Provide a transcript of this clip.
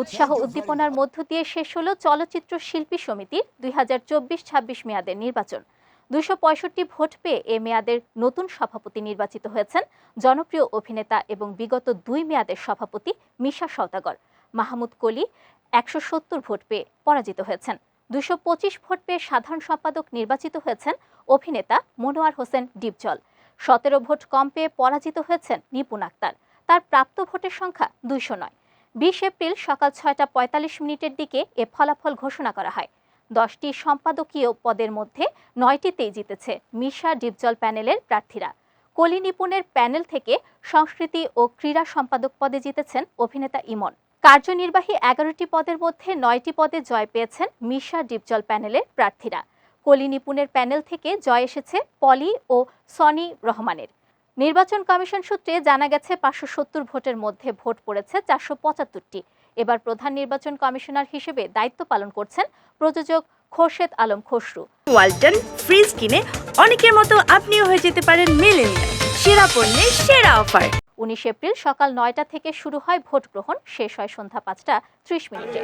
উৎসাহ উদ্দীপনার মধ্য দিয়ে শেষ হলো চলচ্চিত্র শিল্পী সমিতির দুই হাজার চব্বিশ ছাব্বিশ মেয়াদের নির্বাচন। দুশো পঁয়ষট্টি ভোট পেয়ে এ মেয়াদের নতুন সভাপতি নির্বাচিত হয়েছেন জনপ্রিয় অভিনেতা এবং বিগত দুই মেয়াদের সভাপতি মিশা সওদাগর। মাহমুদ কলি একশো সত্তর ভোট পেয়ে পরাজিত হয়েছেন। দুশো পঁচিশ ভোট পেয়ে সাধারণ সম্পাদক নির্বাচিত হয়েছেন অভিনেতা মনোয়ার হোসেন ডিপজল। সতেরো ভোট কম পেয়ে পরাজিত হয়েছেন নিপুণ আক্তার। তার প্রাপ্ত ভোটের সংখ্যা দুইশো নয়। বিশ এপ্রিল সকাল ছয়টা পঁয়তাল্লিশ মিনিটের দিকে এ ফলাফল ঘোষণা করা হয়। দশটি সম্পাদকীয় পদের মধ্যে নয়টিতেই জিতেছে মিশা ডিপজল প্যানেলের প্রার্থীরা। কলি নিপুণের প্যানেল থেকে সংস্কৃতি ও ক্রীড়া সম্পাদক পদে জিতেছেন অভিনেতা ইমন। কার্যনির্বাহী এগারোটি পদের মধ্যে নয়টি পদে জয় পেয়েছেন মিশা ডিপজল প্যানেলের প্রার্থীরা। কলি নিপুণের প্যানেল থেকে জয় এসেছে পলি ও সনি রহমানের। নির্বাচন কমিশন সূত্রে জানা গেছে পাঁচশো সত্তর ভোটের মধ্যে ভোট পড়েছে চারশো পঁচাত্তরটি। এবার প্রধান নির্বাচন কমিশনার হিসেবে দায়িত্ব পালন করছেন প্রযোজক খোরশেদ আলম খসরু। ওয়ালটন ফ্রিজ কিনে অনেকের মতো আপনিও হয়ে যেতে পারেন মেলেনিয়া সেরা পণ্যের সেরা অফার। উনিশ এপ্রিল সকাল নয়টা থেকে শুরু হয় ভোট গ্রহণ শেষ হয় সন্ধ্যা পাঁচটা ত্রিশ মিনিটে।